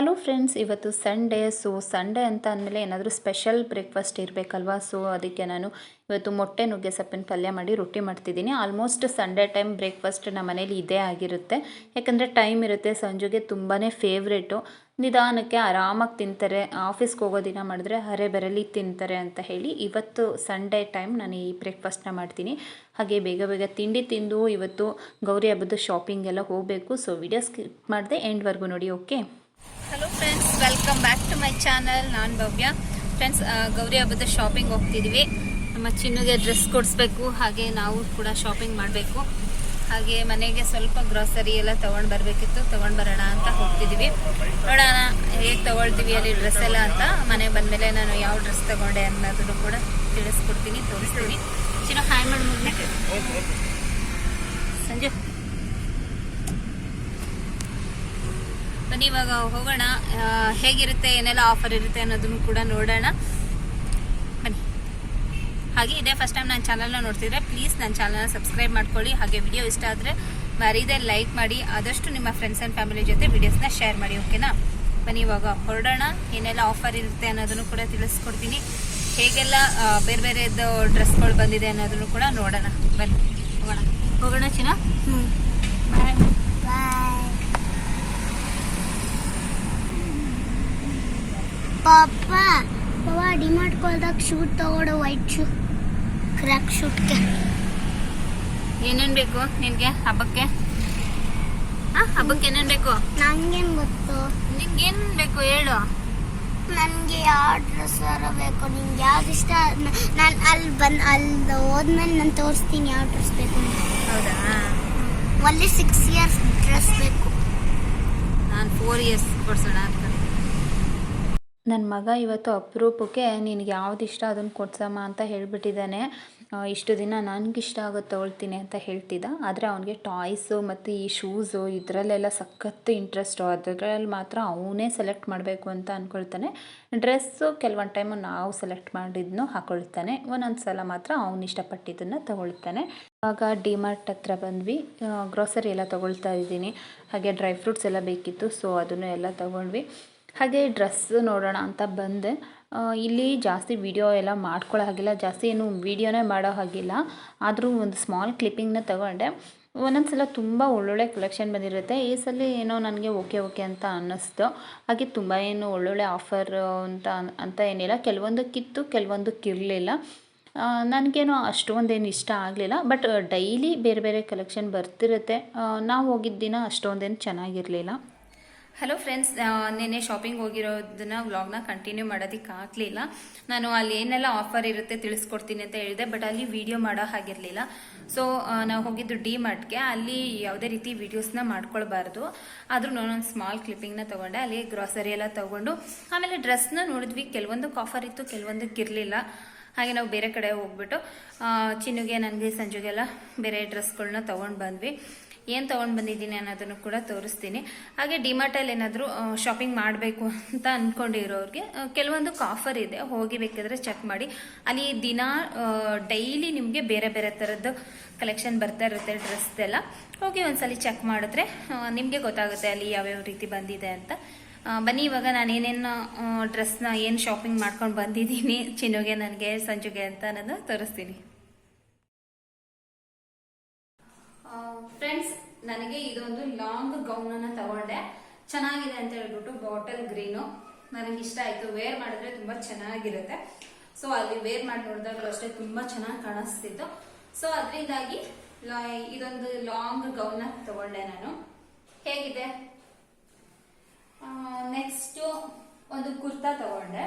Hello friends ಇವತ್ತು Sunday so Sunday ಅಂತ ಅಂದಮೇಲೆ ಏನಾದರೂ ಸ್ಪೆಷಲ್ ಬ್ರೇಕ್ಫಾಸ್ಟ್ ಇರಬೇಕಲ್ವಾ? ಸೊ ಅದಕ್ಕೆ ನಾನು ಇವತ್ತು ಮೊಟ್ಟೆ ನುಗ್ಗೆ ಸೊಪ್ಪಿನ ಪಲ್ಯ ಮಾಡಿ ರೊಟ್ಟಿ ಮಾಡ್ತಿದ್ದೀನಿ. ಆಲ್ಮೋಸ್ಟ್ ಸಂಡೇ ಟೈಮ್ ಬ್ರೇಕ್ಫಾಸ್ಟ್ ನಮ್ಮ ಮನೇಲಿ ಇದೇ ಆಗಿರುತ್ತೆ. ಯಾಕಂದರೆ ಟೈಮ್ ಇರುತ್ತೆ, ಸಂಜೆಗೆ ತುಂಬಾ ಫೇವ್ರೇಟು ನಿಧಾನಕ್ಕೆ ಆರಾಮಾಗಿ ತಿಂತಾರೆ ಆಫೀಸ್ಗೆ ಹೋಗೋ ದಿನ ಮಾಡಿದ್ರೆ ಹರೆ ಬೆರಲಿ ತಿಂತಾರೆ ಅಂತ ಹೇಳಿ ಇವತ್ತು ಸಂಡೇ ಟೈಮ್ ನಾನು ಈ ಬ್ರೇಕ್ಫಾಸ್ಟ್ನ ಮಾಡ್ತೀನಿ. ಹಾಗೆ ಬೇಗ ಬೇಗ ತಿಂಡಿ ತಿಂದು ಇವತ್ತು ಗೌರಿ ಹಬ್ಬದ ಶಾಪಿಂಗ್ ಎಲ್ಲ ಹೋಗಬೇಕು. ಸೊ ವಿಡಿಯೋ ಸ್ಕಿಪ್ ಮಾಡಿದೆ ಎಂಡ್ವರೆಗೂ ನೋಡಿ okay hello friends welcome back to my channel ನಾನು ಭವ್ಯ. ಫ್ರೆಂಡ್ಸ್ ಗೌರಿ ಹಬ್ಬದ ಶಾಪಿಂಗ್ ಹೋಗ್ತಿದ್ವಿ. ನಮ್ಮ ಚಿನ್ನುಗೆ ಡ್ರೆಸ್ ಕೊಡಿಸ್ಬೇಕು, ಹಾಗೆ ನಾವು ಕೂಡ ಶಾಪಿಂಗ್ ಮಾಡಬೇಕು. ಹಾಗೆ ಮನೆಗೆ ಸ್ವಲ್ಪ ಗ್ರಾಸರಿ ಎಲ್ಲ ತೊಗೊಂಡು ಬರಬೇಕಿತ್ತು, ತೊಗೊಂಡು ಬರೋಣ ಅಂತ ಹೋಗ್ತಿದ್ದೀವಿ ನೋಡೋಣ, ಹೇಗೆ ತೊಗೊಳ್ತೀವಿ ಅಲ್ಲಿ ಡ್ರೆಸ್ ಎಲ್ಲ ಅಂತ. ಮನೆ ಬಂದಮೇಲೆ ನಾನು ಯಾವ ಡ್ರೆಸ್ ತೊಗೊಂಡೆ ಅನ್ನೋದನ್ನು ಕೂಡ ತಿಳಿಸ್ಕೊಡ್ತೀನಿ, ತೋರಿಸ್ತೀನಿ. ಚಿನ್ನ ಹ್ಯಾಂಡ್ ಮಾಡಿ ಸಂಜು. ಬನ್ನಿ ಇವಾಗ ಹೋಗೋಣ. ಹೇಗಿರುತ್ತೆ ಏನೆಲ್ಲ ಆಫರ್ ಇರುತ್ತೆ ಅನ್ನೋದನ್ನು ಕೂಡ ನೋಡೋಣ. ಬನ್ನಿ. ಹಾಗೆ ಇದೇ ಫಸ್ಟ್ ಟೈಮ್ ನನ್ನ ಚಾನಲ್ನ ನೋಡ್ತಿದ್ರೆ ಪ್ಲೀಸ್ ನನ್ನ ಚಾನಲ್ನ ಸಬ್ಸ್ಕ್ರೈಬ್ ಮಾಡ್ಕೊಳ್ಳಿ. ಹಾಗೆ ವಿಡಿಯೋ ಇಷ್ಟ ಆದರೆ ಮರೀದೆ ಲೈಕ್ ಮಾಡಿ. ಆದಷ್ಟು ನಿಮ್ಮ ಫ್ರೆಂಡ್ಸ್ ಆ್ಯಂಡ್ ಫ್ಯಾಮಿಲಿ ಜೊತೆ ವಿಡಿಯೋಸ್ನ ಶೇರ್ ಮಾಡಿ ಓಕೆನಾ ಬನ್ನಿ ಇವಾಗ ಹೊರಡೋಣ. ಏನೆಲ್ಲ ಆಫರ್ ಇರುತ್ತೆ ಅನ್ನೋದನ್ನು ಕೂಡ ತಿಳಿಸ್ಕೊಡ್ತೀನಿ. ಹೇಗೆಲ್ಲ ಬೇರೆ ಬೇರೆದು ಡ್ರೆಸ್ಗಳು ಬಂದಿದೆ ಅನ್ನೋದನ್ನು ಕೂಡ ನೋಡೋಣ. ಬನ್ನಿ ಹೋಗೋಣ. ಹೋಗೋಣ ಚಿನ್ನ? ಬಾಯ್ ಪಾಪ. ಪವ ಡಿಮಾರ್ಟ್ ಕೊಲ್ದಾಗ ಶೂಟ್ ತಗೊಡು ವೈಟ್ ಶೂ ಕ್ರ್ಯಾಕ್ ಶೂಟ್ಗೆ ಏನೇನು ಬೇಕು ನಿನಗೆ ಹಬ್ಬಕ್ಕೆ? ಹಾಂ ಹಬ್ಬಕ್ಕೆ ಏನೇನು ಬೇಕು? ನಂಗೇನು ಗೊತ್ತು? ನಿನಗೇನು ಬೇಕು ಹೇಳು. ನನಗೆ ಯಾವ ಡ್ರೆಸ್ ಬೇಕು? ನಿಂಗೆ ಯಾವ್ದು ಇಷ್ಟ? ನಾನು ಅಲ್ಲಿ ಬಂದು ಅಲ್ಲಿ ಹೋದ್ಮೇಲೆ ನಾನು ತೋರಿಸ್ತೀನಿ ಯಾವ ಡ್ರೆಸ್ ಬೇಕು. ಹೌದಾ? ಒಳ್ಳೆ ಸಿಕ್ಸ್ ಇಯರ್ಸ್ ಡ್ರೆಸ್ ಬೇಕು. ನಾನು ಫೋರ್ ಇಯರ್ಸ್ ಕೊಡ್ಸೋಣ ಅಂತ. ನನ್ನ ಮಗ ಇವತ್ತು ಅಪರೂಪಕ್ಕೆ ನಿನಗೆ ಯಾವ್ದು ಇಷ್ಟ ಅದನ್ನು ಕೊಡ್ಸಮ್ಮ ಅಂತ ಹೇಳಿಬಿಟ್ಟಿದ್ದಾನೆ ಇಷ್ಟು ದಿನ ನನಗಿಷ್ಟ ಆಗೋದು ತೊಗೊಳ್ತೀನಿ ಅಂತ ಹೇಳ್ತಿದ್ದ. ಆದರೆ ಅವನಿಗೆ ಟಾಯ್ಸು ಮತ್ತು ಈ ಶೂಸು ಇದರಲ್ಲೆಲ್ಲ ಸಖತ್ತು ಇಂಟ್ರೆಸ್ಟು. ಅದರಲ್ಲಿ ಮಾತ್ರ ಅವನೇ ಸೆಲೆಕ್ಟ್ ಮಾಡಬೇಕು ಅಂತ ಅಂದ್ಕೊಳ್ತಾನೆ ಡ್ರೆಸ್ಸು ಕೆಲವೊಂದು ಟೈಮು ನಾವು ಸೆಲೆಕ್ಟ್ ಮಾಡಿದ್ನು ಹಾಕೊಳ್ತಾನೆ. ಒಂದೊಂದು ಸಲ ಮಾತ್ರ ಅವನು ಇಷ್ಟಪಟ್ಟಿದ್ದನ್ನು ತಗೊಳ್ತಾನೆ. ಆಗ ಡಿಮಾರ್ಟ್ ಹತ್ರ ಬಂದ್ವಿ. ಗ್ರೋಸರಿ ಎಲ್ಲ ತೊಗೊಳ್ತಾ ಇದ್ದೀನಿ. ಹಾಗೆ ಡ್ರೈ ಫ್ರೂಟ್ಸ್ ಎಲ್ಲ ಬೇಕಿತ್ತು, ಸೊ ಅದನ್ನು ಎಲ್ಲ ತೊಗೊಂಡ್ವಿ. ಹಾಗೆ ಡ್ರೆಸ್ ನೋಡೋಣ ಅಂತ ಬಂದೆ. ಇಲ್ಲಿ ಜಾಸ್ತಿ ವಿಡಿಯೋ ಎಲ್ಲ ಮಾಡ್ಕೊಳ್ಳೋ ಹಾಗಿಲ್ಲ. ಜಾಸ್ತಿ ಏನು ವಿಡಿಯೋನೇ ಮಾಡೋ ಹಾಗಿಲ್ಲ. ಆದರೂ ಒಂದು ಸ್ಮಾಲ್ ಕ್ಲಿಪ್ಪಿಂಗ್ನ ತಗೊಂಡೆ. ಒಂದೊಂದು ಸಲ ತುಂಬ ಒಳ್ಳೊಳ್ಳೆ ಕಲೆಕ್ಷನ್ ಬಂದಿರುತ್ತೆ. ಈ ಸಲ ಏನೋ ನನಗೆ ಓಕೆ ಓಕೆ ಅಂತ ಅನ್ನಿಸ್ತು. ಹಾಗೆ ತುಂಬ ಏನು ಒಳ್ಳೊಳ್ಳೆ ಆಫರ್ ಅಂತ ಅಂತ ಏನಿಲ್ಲ. ಕೆಲವೊಂದಕ್ಕಿತ್ತು ಕೆಲವೊಂದಕ್ಕಿರಲಿಲ್ಲ ನನಗೇನೋ ಅಷ್ಟೊಂದೇನು ಇಷ್ಟ ಆಗಲಿಲ್ಲ. ಬಟ್ ಡೈಲಿ ಬೇರೆ ಬೇರೆ ಕಲೆಕ್ಷನ್ ಬರ್ತಿರುತ್ತೆ. ನಾವು ಹೋಗಿದ್ದ ದಿನ ಅಷ್ಟೊಂದೇನು ಚೆನ್ನಾಗಿರಲಿಲ್ಲ. ಹಲೋ ಫ್ರೆಂಡ್ಸ್ ನಿನ್ನೆ ಶಾಪಿಂಗ್ ಹೋಗಿರೋದನ್ನ ವ್ಲಾಗ್ನ ಕಂಟಿನ್ಯೂ ಮಾಡೋದಕ್ಕೆ ಆಗಲಿಲ್ಲ. ನಾನು ಅಲ್ಲಿ ಏನೆಲ್ಲ ಆಫರ್ ಇರುತ್ತೆ ತಿಳಿಸ್ಕೊಡ್ತೀನಿ ಅಂತ ಹೇಳಿದೆ ಬಟ್ ಅಲ್ಲಿ ವಿಡಿಯೋ ಮಾಡೋ ಹಾಗಿರಲಿಲ್ಲ. ಸೊ ನಾವು ಹೋಗಿದ್ದು ಡಿ ಮಾರ್ಟ್ಗೆ ಅಲ್ಲಿ ಯಾವುದೇ ರೀತಿ ವಿಡಿಯೋಸ್ನ ಮಾಡ್ಕೊಳ್ಬಾರ್ದು. ಆದರೂ ನಾನೊಂದು ಸ್ಮಾಲ್ ಕ್ಲಿಪ್ಪಿಂಗ್ನ ತೊಗೊಂಡೆ, ಅಲ್ಲಿ ಗ್ರಾಸರಿ ಎಲ್ಲ ತೊಗೊಂಡು, ಆಮೇಲೆ ಡ್ರೆಸ್ನ ನೋಡಿದ್ವಿ. ಕೆಲವೊಂದಕ್ಕೆ ಆಫರ್ ಇತ್ತು ಕೆಲವೊಂದಕ್ಕೆ ಇರಲಿಲ್ಲ. ಹಾಗೆ ನಾವು ಬೇರೆ ಕಡೆ ಹೋಗ್ಬಿಟ್ಟು ಚಿನ್ನುಗೆ, ನನಗೆ, ಸಂಜೆಗೆಲ್ಲ ಬೇರೆ ಡ್ರೆಸ್ಗಳನ್ನ ತೊಗೊಂಡು ಬಂದ್ವಿ. ಏನು ತೊಗೊಂಡು ಬಂದಿದ್ದೀನಿ ಅನ್ನೋದನ್ನು ಕೂಡ ತೋರಿಸ್ತೀನಿ. ಹಾಗೆ ಡಿಮಾರ್ಟಲ್ಲಿ ಏನಾದರೂ ಶಾಪಿಂಗ್ ಮಾಡಬೇಕು ಅಂತ ಅಂದ್ಕೊಂಡಿರೋರಿಗೆ ಕೆಲವೊಂದು ಕಾಫರ್ ಇದೆ. ಹೋಗಿ ಬೇಕಾದರೆ ಚೆಕ್ ಮಾಡಿ. ಅಲ್ಲಿ ದಿನ ಡೈಲಿ ನಿಮಗೆ ಬೇರೆ ಬೇರೆ ಥರದ್ದು ಕಲೆಕ್ಷನ್ ಬರ್ತಾ ಇರುತ್ತೆ ಡ್ರೆಸ್ದೆಲ್ಲ ಹೋಗಿ ಒಂದ್ಸಲಿ ಚೆಕ್ ಮಾಡಿದ್ರೆ ನಿಮಗೆ ಗೊತ್ತಾಗುತ್ತೆ ಅಲ್ಲಿ ಯಾವ್ಯಾವ ರೀತಿ ಬಂದಿದೆ ಅಂತ. ಬನ್ನಿ, ಇವಾಗ ನಾನು ಏನೇನು ಡ್ರೆಸ್ನ ಏನು ಶಾಪಿಂಗ್ ಮಾಡ್ಕೊಂಡು ಬಂದಿದ್ದೀನಿ, ಚಿನ್ನುಗೆ ನನಗೆ, ಸಂಜುಗೆ ಅಂತ ನಾನು ತೋರಿಸ್ತೀನಿ. ಫ್ರೆಂಡ್ಸ್ ನನಗೆ ಇದೊಂದು ಲಾಂಗ್ ಗೌನ್ ಅನ್ನ ತಗೊಂಡೆ. ಚೆನ್ನಾಗಿದೆ ಅಂತ ಹೇಳ್ಬಿಟ್ಟು ಬಾಟಲ್ ಗ್ರೀನು ನನಗೆ ಇಷ್ಟ ಆಯ್ತು. ವೇರ್ ಮಾಡಿದ್ರೆ ತುಂಬಾ ಚೆನ್ನಾಗಿರುತ್ತೆ. ಸೊ ಅಲ್ಲಿ ವೇರ್ ಮಾಡಿ ನೋಡಿದಾಗಲೂ ಅಷ್ಟೇ ತುಂಬಾ ಚೆನ್ನಾಗಿ ಕಾಣಿಸ್ತಿತ್ತು. ಸೊ ಅದರಿಂದಾಗಿ ಇದೊಂದು ಲಾಂಗ್ ಗೌನ್ ತಗೊಂಡೆ ನಾನು. ಹೇಗಿದೆ? ನೆಕ್ಸ್ಟ್ ಒಂದು ಕುರ್ತಾ ತಗೊಂಡೆ.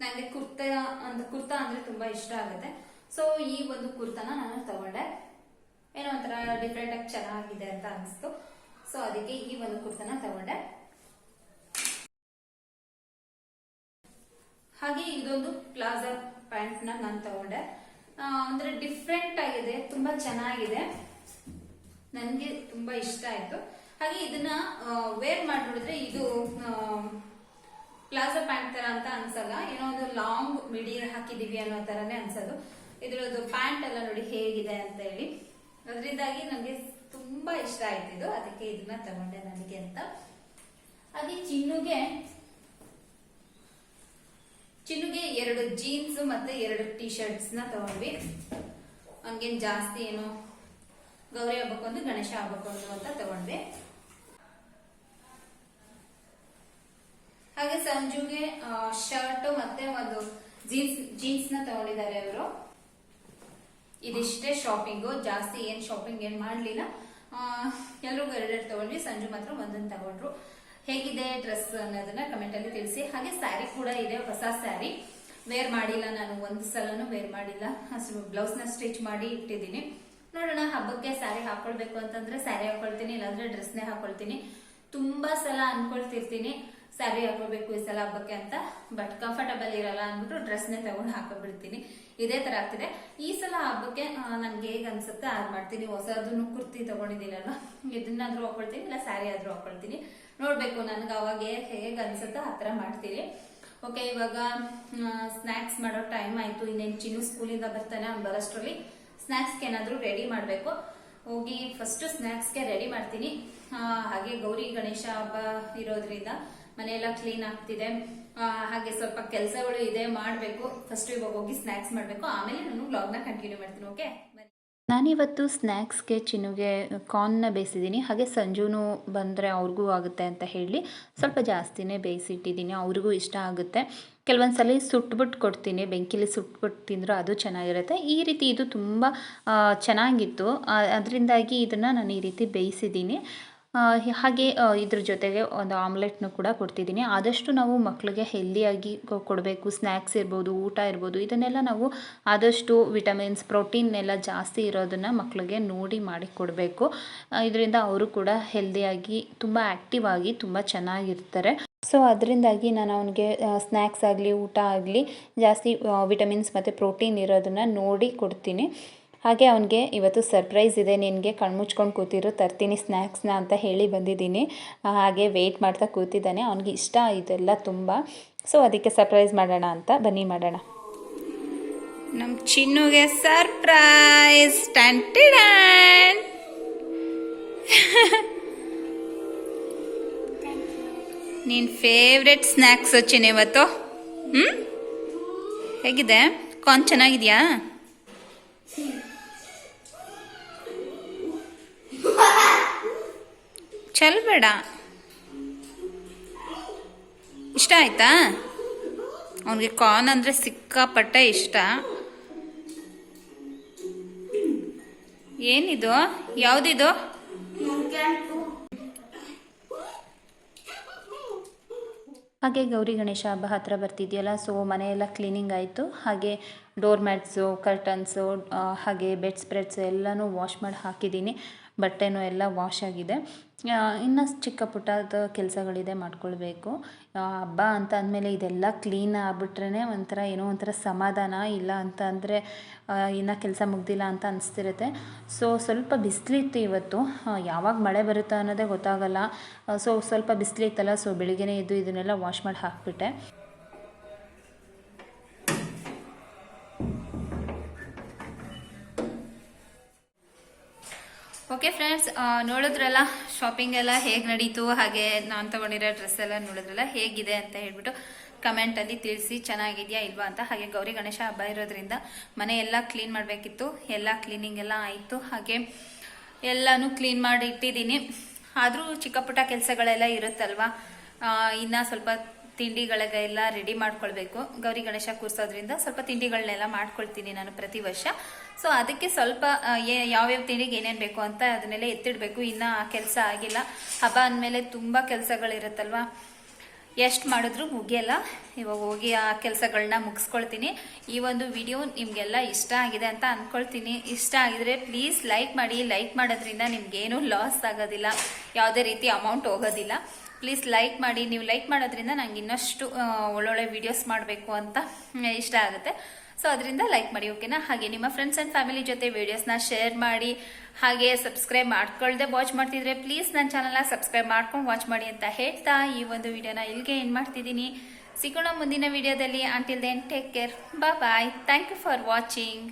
ನನಗೆ ಕುರ್ತಾ, ಒಂದು ಕುರ್ತಾ ಅಂದ್ರೆ ತುಂಬಾ ಇಷ್ಟ ಆಗುತ್ತೆ. ಸೊ ಈ ಒಂದು ಕುರ್ತಾನ ನಾನು ತಗೊಂಡೆ. ಏನೋ ಒಂಥರ ಡಿಫ್ರೆಂಟ್ ಆಗಿ ಚೆನ್ನಾಗಿದೆ ಅಂತ ಅನಿಸ್ತು. ಸೊ ಅದಕ್ಕೆ ಈ ಒಂದು ಕುರ್ತಾನ ತಗೊಂಡೆ. ಹಾಗೆ ಇದೊಂದು ಪ್ಲಾಜಾ ಪ್ಯಾಂಟ್ನ ನಾನು ತಗೊಂಡೆ. ಅಂದ್ರೆ ಡಿಫ್ರೆಂಟ್ ಆಗಿದೆ, ತುಂಬಾ ಚೆನ್ನಾಗಿದೆ. ನನಗೆ ತುಂಬಾ ಇಷ್ಟ ಆಯ್ತು. ಹಾಗೆ ಇದನ್ನ ವೇರ್ ಮಾಡಿ ಇದು ಪ್ಲಾಜೋ ಪ್ಯಾಂಟ್ ತರ ಅಂತ ಅನ್ಸಲ್ಲ, ಏನೋ ಒಂದು ಲಾಂಗ್ ಮಿಡಿಯರ್ ಹಾಕಿದೀವಿ ಅನ್ನೋ ತರನೇ ಅನ್ಸೋದು. ಇದ್ರದ್ದು ಪ್ಯಾಂಟ್ ಎಲ್ಲ ನೋಡಿ ಹೇಗಿದೆ ಅಂತ ಹೇಳಿ. ಅದರಿಂದಾಗಿ ನನಗೆ ತುಂಬಾ ಇಷ್ಟ ಆಯ್ತಿದ್ದು ಅದಕ್ಕೆ ಇದನ್ನ ತಗೊಂಡೆ ನನಗೆ ಅಂತ. ಹಾಗೆ ಚಿನ್ನುಗೆ ಚಿನ್ನುಗೆ ಎರಡು ಜೀನ್ಸ್ ಮತ್ತೆ ಎರಡು ಟಿ ಶರ್ಟ್ಸ್ನ ತಗೊಂಡ್ವಿ. ಹಂಗೇನ್ ಜಾಸ್ತಿ ಏನು ಗೌರಿ ಹಬ್ಬಕ್ಕೊಂದು ಗಣೇಶ ಹಬ್ಬಕ್ಕೊಂದು ಅಂತ ತಗೊಂಡ್ವಿ. ಹಾಗೆ ಸಂಜುಗೆ ಶರ್ಟ್ ಮತ್ತೆ ಒಂದು ಜೀನ್ಸ್ ಜೀನ್ಸ್ನ ತಗೊಂಡಿದ್ದಾರೆ ಅವರು ಇದಿಷ್ಟೇ ಶಾಪಿಂಗು ಜಾಸ್ತಿ ಏನ್ ಶಾಪಿಂಗ್ ಏನ್ ಮಾಡ್ಲಿಲ್ಲ. ಎಲ್ರಿಗೂ ಎರಡೆರಡು ತಗೊಂಡ್ವಿ. ಸಂಜು ಮಾತ್ರ ಒಂದೊಂದು ತಗೊಂಡ್ರು. ಹೇಗಿದೆ ಡ್ರೆಸ್ ಅನ್ನೋದನ್ನ ಕಮೆಂಟ್ ಅಲ್ಲಿ ತಿಳಿಸಿ. ಹಾಗೆ ಸ್ಯಾರಿ ಕೂಡ ಇದೆ, ಹೊಸ ಸ್ಯಾರಿ ವೇರ್ ಮಾಡಿಲ್ಲ ನಾನು. ಒಂದು ಸಲನು ವೇರ್ ಮಾಡಿಲ್ಲ. ಬ್ಲೌಸ್ನ ಸ್ಟಿಚ್ ಮಾಡಿ ಇಟ್ಟಿದ್ದೀನಿ. ನೋಡೋಣ, ಹಬ್ಬಕ್ಕೆ ಸ್ಯಾರಿ ಹಾಕೊಳ್ಬೇಕು ಅಂತಂದ್ರೆ ಸ್ಯಾರಿ ಹಾಕೊಳ್ತೀನಿ, ಇಲ್ಲಾಂದ್ರೆ ಡ್ರೆಸ್ನೇ ಹಾಕೊಳ್ತೀನಿ. ತುಂಬಾ ಸಲ ಅನ್ಕೊಳ್ತಿರ್ತೀನಿ ಸ್ಯಾರಿ ಹಾಕೊಳ್ಬೇಕು ಈ ಸಲ ಹಬ್ಬಕ್ಕೆ ಅಂತ. ಬಟ್ ಕಂಫರ್ಟಬಲ್ ಇರಲ್ಲ ಅಂದ್ಬಿಟ್ಟು ಡ್ರೆಸ್ನೇ ತಗೊಂಡು ಹಾಕೊಂಡ್ಬಿಡ್ತೀನಿ ಇದೇ ತರ ಆಗ್ತಿದೆ. ಈ ಸಲ ಹಬ್ಬಕ್ಕೆ ನನ್ಗೆ ಹೇಗ್ ಅನ್ಸುತ್ತೆ ಅದ್ ಮಾಡ್ತೀನಿ. ಹೊಸದನ್ನು ಕುರ್ತಿ ತಗೊಂಡಿದ್ದೀನಲ್ವಾ ಇದನ್ನಾದ್ರೂ ಹಾಕೊಳ್ತೀನಿ, ಇಲ್ಲ ಸ್ಯಾರಿ ಆದ್ರೂ ಹಾಕೊಳ್ತೀನಿ. ನೋಡ್ಬೇಕು ನನ್ಗೆ ಅವಾಗ ಹೇಗೆ ಅನ್ಸುತ್ತೋ ಆ ತರ ಮಾಡ್ತೀನಿ. ಓಕೆ ಇವಾಗ ಸ್ನಾಕ್ಸ್ ಮಾಡೋ ಟೈಮ್ ಆಯ್ತು. ಇನ್ನೇನು ಚಿನ್ನು ಸ್ಕೂಲಿಂದ ಬರ್ತಾನೆ ಅವ್ನು ಬರೋಷ್ಟ್ರಲ್ಲಿ ಸ್ನಾಕ್ಸ್ಗೆ ಏನಾದರೂ ರೆಡಿ ಮಾಡಬೇಕು. ಹೋಗಿ ಫಸ್ಟ್ ಸ್ನಾಕ್ಸ್ಗೆ ರೆಡಿ ಮಾಡ್ತೀನಿ. ಹಾಗೆ ಗೌರಿ ಗಣೇಶ ಹಬ್ಬ ಇರೋದ್ರಿಂದ ಮನೆಯೆಲ್ಲ ಕ್ಲೀನ್ ಆಗ್ತಿದೆ. ಹಾಗೆ ಸ್ವಲ್ಪ ಕೆಲಸಗಳು ಇದೆ ಮಾಡಬೇಕು. ಫಸ್ಟ್ ಇವಾಗ ಹೋಗಿ ಸ್ನಾಕ್ಸ್ ಮಾಡಬೇಕು. ಆಮೇಲೆ ನಾನು ವ್ಲಾಗ್ನ ಕಂಟಿನ್ಯೂ ಮಾಡ್ತೀನಿ ಓಕೆ ನಾನಿವತ್ತು ಸ್ನ್ಯಾಕ್ಸ್ಗೆ ಚಿನ್ನುಗೆ, ಕಾರ್ನ್ನ ಬೇಯಿಸಿದ್ದೀನಿ. ಹಾಗೆ ಸಂಜೂನು ಬಂದರೆ ಅವ್ರಿಗೂ ಆಗುತ್ತೆ ಅಂತ ಹೇಳಿ ಸ್ವಲ್ಪ ಜಾಸ್ತಿನೇ ಬೇಯಿಸಿಟ್ಟಿದ್ದೀನಿ. ಅವ್ರಿಗೂ ಇಷ್ಟ ಆಗುತ್ತೆ. ಕೆಲವೊಂದು ಸಲ ಸುಟ್ಬಿಟ್ಟು ಕೊಡ್ತೀನಿ. ಬೆಂಕಿಲಿ ಸುಟ್ಬಿಟ್ಟು ತಿಂದರೂ ಅದು ಚೆನ್ನಾಗಿರುತ್ತೆ. ಈ ರೀತಿ ಇದು ತುಂಬ ಚೆನ್ನಾಗಿತ್ತು. ಅದರಿಂದಾಗಿ ಇದನ್ನು ನಾನು ಈ ರೀತಿ ಬೇಯಿಸಿದ್ದೀನಿ. ಹಾಗೆ ಇದ್ರ ಜೊತೆಗೆ ಒಂದು ಆಮ್ಲೆಟ್ನು ಕೂಡ ಕೊಡ್ತಿದ್ದೀನಿ. ಆದಷ್ಟು ನಾವು ಮಕ್ಕಳಿಗೆ ಹೆಲ್ದಿಯಾಗಿ ಕೊಡಬೇಕು. ಸ್ನ್ಯಾಕ್ಸ್ ಇರ್ಬೋದು, ಊಟ ಇರ್ಬೋದು, ಇದನ್ನೆಲ್ಲ ನಾವು ಆದಷ್ಟು ವಿಟಮಿನ್ಸ್ ಪ್ರೋಟೀನ್ ಎಲ್ಲ ಜಾಸ್ತಿ ಇರೋದನ್ನು ಮಕ್ಕಳಿಗೆ ನೋಡಿ ಮಾಡಿ ಕೊಡಬೇಕು. ಇದರಿಂದ ಅವರು ಕೂಡ ಹೆಲ್ದಿಯಾಗಿ ತುಂಬ ಆ್ಯಕ್ಟಿವ್ ಆಗಿ ತುಂಬ ಚೆನ್ನಾಗಿರ್ತಾರೆ. ಸೊ, ಅದರಿಂದಾಗಿ ನಾನು ಅವನಿಗೆ ಸ್ನ್ಯಾಕ್ಸ್ ಆಗಲಿ, ಊಟ ಆಗಲಿ ಜಾಸ್ತಿ ವಿಟಮಿನ್ಸ್ ಮತ್ತು ಪ್ರೋಟೀನ್ ಇರೋದನ್ನು ನೋಡಿ ಕೊಡ್ತೀನಿ. ಹಾಗೆ ಅವನಿಗೆ ಇವತ್ತು ಸರ್ಪ್ರೈಸ್ ಇದೆ. ನಿನಗೆ ಕಣ್ಮುಚ್ಕೊಂಡು ಕೂತಿರು, ತರ್ತೀನಿ ಸ್ನ್ಯಾಕ್ಸ್ನ ಅಂತ ಹೇಳಿ ಬಂದಿದ್ದೀನಿ. ಹಾಗೆ ವೆಯ್ಟ್ ಮಾಡ್ತಾ ಕೂತಿದ್ದಾನೆ. ಅವನಿಗೆ ಇಷ್ಟ ಇದೆಲ್ಲ ತುಂಬ. ಸೊ ಅದಕ್ಕೆ ಸರ್ಪ್ರೈಸ್ ಮಾಡೋಣ ಅಂತ ಬನ್ನಿ ಮಾಡೋಣ. ನಮ್ಮ ಚಿನ್ನುಗೆ ಸರ್ಪ್ರೈಸ್ ಟಂಟಿಡಾನ್ ನಿನ್ ಫೇವ್ರೆಟ್ ಸ್ನ್ಯಾಕ್ಸ್ ಚಿನ್ನ ಇವತ್ತು. ಹ್ಮ್? ಹೇಗಿದೆ? ಕಾನ್ ಚೆನ್ನಾಗಿದ್ಯಾ? ಚಲ್ಬೇಡ ಇಷ್ಟ ಆಯ್ತಾ? ಅವನಿಗೆ ಕಾರ್ನ್ ಅಂದರೆ ಸಿಕ್ಕಾಪಟ್ಟೆ ಇಷ್ಟ. ಏನಿದು? ಯಾವುದಿದು? ಹಾಗೆ ಗೌರಿ ಗಣೇಶ ಹಬ್ಬ ಹತ್ತಿರ ಬರ್ತಿದೆಯಲ್ಲ ಸೊ ಮನೆಯೆಲ್ಲ ಕ್ಲೀನಿಂಗ್ ಆಯಿತು. ಹಾಗೆ ಡೋರ್ ಮ್ಯಾಟ್ಸು ಕರ್ಟನ್ಸು ಹಾಗೆ ಬೆಡ್ ಸ್ಪ್ರೆಡ್ಸ್ ಎಲ್ಲನೂ ವಾಶ್ ಮಾಡಿ ಹಾಕಿದ್ದೀನಿ. ಬಟ್ಟೆನೂ ಎಲ್ಲ ವಾಶ್ ಆಗಿದೆ. ಇನ್ನು ಚಿಕ್ಕ ಪುಟ್ಟದ ಕೆಲಸಗಳಿದೆ ಮಾಡ್ಕೊಳ್ಬೇಕು. ಹಬ್ಬ ಅಂತ ಅಂದಮೇಲೆ ಇದೆಲ್ಲ ಕ್ಲೀನ್ ಆಗ್ಬಿಟ್ರೇ ಒಂಥರ ಏನೋ ಒಂಥರ ಸಮಾಧಾನ ಇಲ್ಲ ಅಂತ ಅಂದರೆ ಇನ್ನು ಕೆಲಸ ಮುಗ್ದಿಲ್ಲ ಅಂತ ಅನಿಸ್ತಿರುತ್ತೆ. ಸೊ ಸ್ವಲ್ಪ ಬಿಸಿಲಿತ್ತು ಇವತ್ತು. ಯಾವಾಗ ಮಳೆ ಬರುತ್ತಾ ಅನ್ನೋದೇ ಗೊತ್ತಾಗಲ್ಲ. ಸೊ ಸ್ವಲ್ಪ ಬಿಸಿಲಿತ್ತಲ್ಲ ಸೊ ಬೆಳಿಗ್ಗೆನೇ ಎದ್ದು ಇದನ್ನೆಲ್ಲ ವಾಶ್ ಮಾಡಿ ಹಾಕ್ಬಿಟ್ಟೆ. ಓಕೆ ಫ್ರೆಂಡ್ಸ್ ನೋಡಿದ್ರಲ್ಲ ಶಾಪಿಂಗ್ ಎಲ್ಲ ಹೇಗೆ ನಡೀತು? ಹಾಗೆ ನಾನು ತಗೊಂಡಿರೋ ಡ್ರೆಸ್ ಎಲ್ಲ ನೋಡಿದ್ರಲ್ಲ, ಹೇಗಿದೆ ಅಂತ ಹೇಳ್ಬಿಟ್ಟು ಕಮೆಂಟಲ್ಲಿ ತಿಳಿಸಿ ಚೆನ್ನಾಗಿದೆಯಾ ಇಲ್ವಾ ಅಂತ. ಹಾಗೆ ಗೌರಿ ಗಣೇಶ ಹಬ್ಬ ಇರೋದ್ರಿಂದ ಮನೆ ಎಲ್ಲ ಕ್ಲೀನ್ ಮಾಡಬೇಕಿತ್ತು. ಎಲ್ಲ ಕ್ಲೀನಿಂಗ್ ಎಲ್ಲ ಆಯಿತು. ಹಾಗೆ ಎಲ್ಲನೂ ಕ್ಲೀನ್ ಮಾಡಿ ಇಟ್ಟಿದ್ದೀನಿ ಆದರೂ ಚಿಕ್ಕ ಪುಟ್ಟ ಕೆಲಸಗಳೆಲ್ಲ ಇರುತ್ತಲ್ವಾ? ಇನ್ನ ಸ್ವಲ್ಪ ತಿಂಡಿಗಳಿಗೆಲ್ಲ ರೆಡಿ ಮಾಡ್ಕೊಳ್ಬೇಕು. ಗೌರಿ ಗಣೇಶ ಕೂರ್ಸೋದ್ರಿಂದ ಸ್ವಲ್ಪ ತಿಂಡಿಗಳನ್ನೆಲ್ಲ ಮಾಡ್ಕೊಳ್ತೀನಿ ನಾನು ಪ್ರತಿ ವರ್ಷ. ಸೊ ಅದಕ್ಕೆ ಸ್ವಲ್ಪ ಯಾವ್ಯಾವ ತಿಂಡಿಗೆ ಏನೇನು ಬೇಕು ಅಂತ ಅದನ್ನೆಲ್ಲ ಎತ್ತಿಡಬೇಕು. ಇನ್ನು ಆ ಕೆಲಸ ಆಗಿಲ್ಲ. ಹಬ್ಬ ಅಂದಮೇಲೆ ತುಂಬ ಕೆಲಸಗಳಿರುತ್ತಲ್ವ? ಎಷ್ಟು ಮಾಡಿದ್ರು ಮುಗಿಯಲ್ಲ. ಇವಾಗ ಹೋಗಿ ಆ ಕೆಲಸಗಳನ್ನ ಮುಗಿಸ್ಕೊಳ್ತೀನಿ. ಈ ಒಂದು ವಿಡಿಯೋ ನಿಮಗೆಲ್ಲ ಇಷ್ಟ ಆಗಿದೆ ಅಂತ ಅಂದ್ಕೊಳ್ತೀನಿ ಇಷ್ಟ ಆಗಿದ್ರೆ ಪ್ಲೀಸ್ ಲೈಕ್ ಮಾಡಿ. ಲೈಕ್ ಮಾಡೋದ್ರಿಂದ ನಿಮ್ಗೇನು ಲಾಸ್ ಆಗೋದಿಲ್ಲ. ಯಾವುದೇ ರೀತಿ ಅಮೌಂಟ್ ಹೋಗೋದಿಲ್ಲ. ಪ್ಲೀಸ್ ಲೈಕ್ ಮಾಡಿ, ನೀವು ಲೈಕ್ ಮಾಡೋದ್ರಿಂದ ನಂಗೆ ಇನ್ನಷ್ಟು ಒಳ್ಳೊಳ್ಳೆ ವಿಡಿಯೋಸ್ ಮಾಡಬೇಕು ಅಂತ ಇಷ್ಟ ಆಗುತ್ತೆ. ಸೊ ಅದರಿಂದ ಲೈಕ್ ಮಾಡಿ ಓಕೆನಾ ಹಾಗೆ ನಿಮ್ಮ ಫ್ರೆಂಡ್ಸ್ ಆ್ಯಂಡ್ ಫ್ಯಾಮಿಲಿ ಜೊತೆ ವೀಡಿಯೋಸ್ನ ಶೇರ್ ಮಾಡಿ, ಹಾಗೆ ಸಬ್ಸ್ಕ್ರೈಬ್ ಮಾಡ್ಕೊಳ್ದೆ ವಾಚ್ ಮಾಡ್ತಿದ್ರೆ ಪ್ಲೀಸ್ ನನ್ನ ಚಾನಲ್ನ ಸಬ್ಸ್ಕ್ರೈಬ್ ಮಾಡ್ಕೊಂಡು ವಾಚ್ ಮಾಡಿ ಅಂತ ಹೇಳ್ತಾ ಈ ಒಂದು ವಿಡಿಯೋನ ಇಲ್ಲಿಗೆ ಏನು ಮಾಡ್ತಿದ್ದೀನಿ. ಸಿಗೋಣ ಮುಂದಿನ ವಿಡಿಯೋದಲ್ಲಿ ಅಂಟಿಲ್ ದೆನ್ ಟೇಕ್ ಕೇರ್ ಬಾ bye thank you for watching